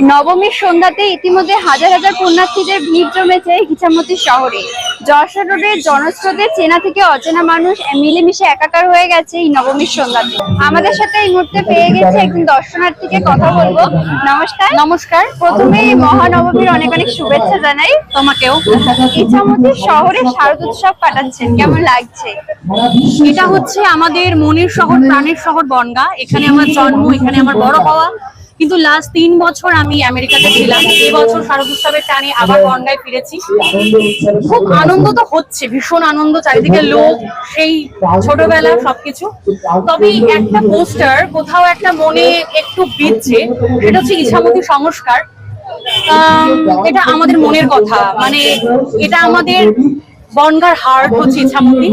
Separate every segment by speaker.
Speaker 1: নবমীর সন্ধ্যাতে ইতিমধ্যে হাজার হাজার পুণ্যার্থীদের ভিড় জমেছে ইছামতি শহরে। যশোর রোডের জনস্রোতে চেনা থেকে অচেনা মানুষ মিলেমিশে একাকার হয়ে গেছে এই নবমীর সন্ধ্যাতে। আমাদের সাথে এই মুহূর্তে পেয়ে গেছে একজন দর্শনার্থীকে কথা বলব। নমস্কার। নমস্কার। প্রথমে এই মহানবমীর অনেক অনেক শুভেচ্ছা জানাই তোমাকেও। ইছামতি শহরে শারদ উৎসব কাটাচ্ছেন। কেমন লাগছে?
Speaker 2: এটা হচ্ছে আমাদের মনের শহর প্রাণের শহর বনগা। এখানে আমার জন্ম এখানে আমার বড় হওয়া। কিন্তু লাস্ট তিন বছর আমি আমেরিকাতে ছিলাম। এই বছর শারদ উৎসবের টানে আবার বনগায় ফিরেছি। খুব আনন্দ তো হচ্ছে, ভীষণ আনন্দ, চারিদিকে লোক, সেই ছোটবেলা সবকিছু। তবে একটা পোস্টার কোথাও একটা মনে একটু বিচ্ছে সেটা হচ্ছে ইছামতি সংস্কার। এটা আমাদের মনের কথা মানে এটা আমাদের বনগার হার্ট হচ্ছে ইছামতি।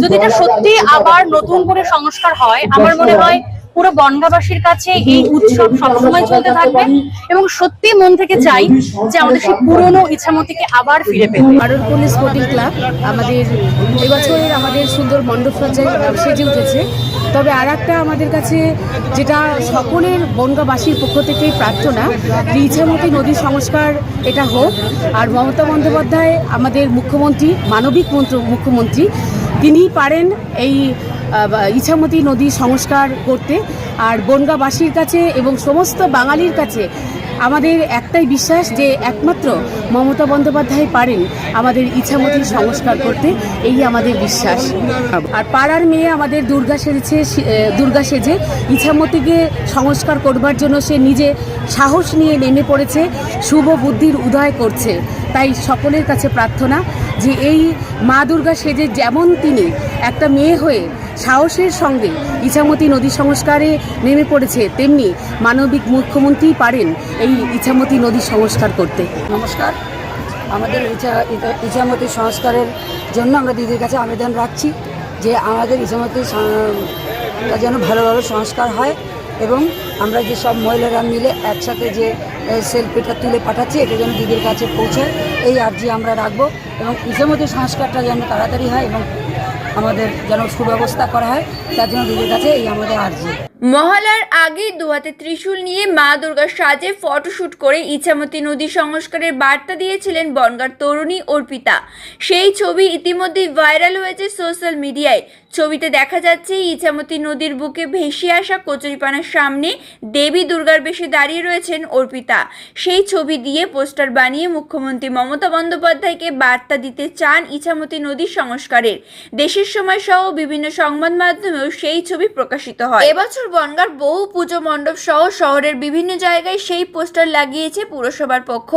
Speaker 2: যদি এটা সত্যি আবার নতুন করে সংস্কার হয়, আমার মনে হয় পুরো বনগাবাসীর কাছে এই উৎসব সবসময় চলতে থাকবে এবং সত্যি মন থেকে চাই যে আমাদের সেই পুরনো ইচ্ছামতিকে আবার ফিরে পেতে।
Speaker 3: পারুলপল্লী স্পোর্টিং ক্লাব আমাদের এবছরের আমাদের সুন্দর মণ্ডপ সজ্জায় সেজে উঠেছে। তবে আর একটা আমাদের কাছে যেটা সকলের বনগাবাসীর পক্ষ থেকে প্রার্থনা, যে ইছামতি নদী সংস্কার এটা হোক। আর মমতা বন্দ্যোপাধ্যায় আমাদের মুখ্যমন্ত্রী, মানবিক মন্ত্র মুখ্যমন্ত্রী, তিনিই পারেন এই ইছামতি নদী সংস্কার করতে। আর বনগাবাসীর কাছে এবং সমস্ত বাঙালির কাছে আমাদের একটাই বিশ্বাস যে একমাত্র মমতা বন্দ্যোপাধ্যায় পারেন আমাদের ইচ্ছামতির সংস্কার করতে। এই আমাদের বিশ্বাস। আর পাড়ার মেয়ে আমাদের দুর্গা সেজেছে দুর্গা সেজে। ইচ্ছামতিকে সংস্কার করবার জন্য সে নিজে সাহস নিয়ে নেমে পড়েছে, শুভ বুদ্ধির উদয় করছে। তাই সকলের কাছে প্রার্থনা যে এই মা দুর্গা সেজে যেমন তিনি একটা মেয়ে হয়ে সাহসের সঙ্গে ইছামতি নদী সংস্কারে নেমে পড়েছে, তেমনি মানবিক মুখ্যমন্ত্রী পারেন এই ইছামতি নদী সংস্কার করতে।
Speaker 4: নমস্কার। আমাদের ইচ্ছা- ইচ্ছামতি সংস্কারের জন্য আমরা দিদির কাছে আবেদন রাখছি যে আমাদের টা যেন ভালোভাবে সংস্কার হয় এবং আমরা যে সব মহিলারা মিলে একসাথে যে সেলফিটা তুলে পাঠাচ্ছি, এটা যেন দিদির কাছে পৌঁছায়। এই আর্জি আমরা রাখব এবং ইচ্ছামতি সংস্কারটা যেন তাড়াতাড়ি হয় এবং আমাদের যেন সুব্যবস্থা করা হয় তার জন্য দিদির কাছে এই আমাদের আর্জি।
Speaker 1: মহালয়ার আগে দুহাতে ত্রিশূল নিয়ে মা দুর্গার সাজে ফটোশুট করে ইছামতি নদী সংস্কারের বার্তা দিয়েছিলেন বনগার তরুণী অর্পিতা। সেই ছবি ইতিমধ্যেই ভাইরাল হয়েছে সোশ্যাল মিডিয়ায়। ছবিতে দেখা যাচ্ছে, ইছামতি নদীর বুকে ভেসে আসা কচুরিপানার সামনে দেবী দুর্গার বেশে দাঁড়িয়ে রয়েছেন অর্পিতা। সেই ছবি দিয়ে পোস্টার বানিয়ে মুখ্যমন্ত্রী মমতা বন্দ্যোপাধ্যায়কে বার্তা দিতে চান ইছামতি নদীর সংস্কারের। দেশের সময় সহ বিভিন্ন সংবাদ মাধ্যমেও সেই ছবি প্রকাশিত হয়। এবছর বনগার বহু পুজো মণ্ডপ সহ শহরের বিভিন্ন জায়গায় সেই পোস্টার লাগিয়েছে পুরসভার পক্ষ।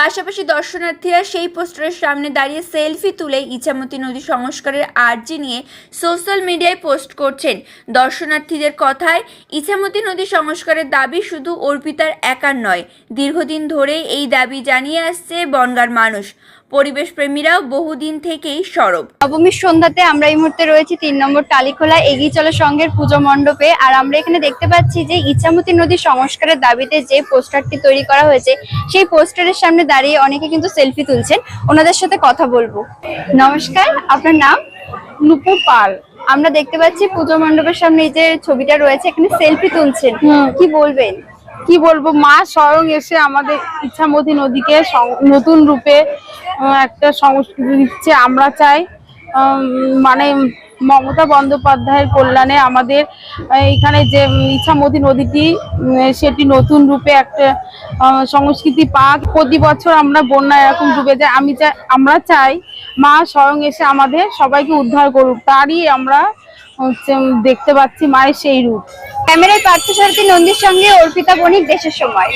Speaker 1: পাশাপাশি দর্শনার্থীরা সেই পোস্টারের সামনে দাঁড়িয়ে সেলফি তুলে ইছামতি নদী সংস্কারের আর্জি নিয়ে সোশ্যাল মিডিয়ায় পোস্ট করছেন। দর্শনার্থীদের কথায়, ইছামতি নদী সংস্কারের দাবি শুধু অর্পিতার একার নয়, দীর্ঘদিন ধরে এই দাবি জানিয়ে আসছে বনগার মানুষ। পরিবেশ প্রেমীরাও বহুদিন থেকেই সরব। নবমীর সন্ধ্যাতে আমরা এই মুহূর্তে রয়েছি তিন নম্বর টালিখোলা এগিয়ে চলো সঙ্গের পুজো মণ্ডপে। আর আমরা এখানে দেখতে পাচ্ছি যে ইচ্ছামতি নদী সংস্কারের দাবিতে যে পোস্টারটি তৈরি করা হয়েছে সেই পোস্টারের সামনে দাঁড়িয়ে অনেকে কিন্তু সেলফি তুলছেন। ওনাদের সাথে কথা বলব। নমস্কার আপনার নাম? নুপুর পাল। আমরা দেখতে পাচ্ছি পুজো মণ্ডপের সামনে এই যে ছবিটা রয়েছে এখানে সেলফি তুলছেন। কি বলবেন?
Speaker 5: কি বলব মা স্বয়ং এসে আমাদের ইচ্ছামতি নদীকে নতুন রূপে একটা সংস্কৃতি দিচ্ছে। আমরা চাই মানে মমতা বন্দ্যোপাধ্যায়ের কল্যাণে আমাদের এখানে যে উম, ইচ্ছামতি নদীটি সেটি নতুন রূপে একটা সংস্কৃতি পাক। প্রতি বছর আমরা বন্যা এরকম ডুবে যাই। আমি চাই আমরা চাই মা স্বয়ং এসে আমাদের সবাইকে উদ্ধার করুক। তারই আমরা হচ্ছে দেখতে পাচ্ছি মায়ের সেই রূপ।
Speaker 1: ক্যামেরায় পার্থসারথী নন্দীর সঙ্গে অর্পিতা বণিক দেশের সময়।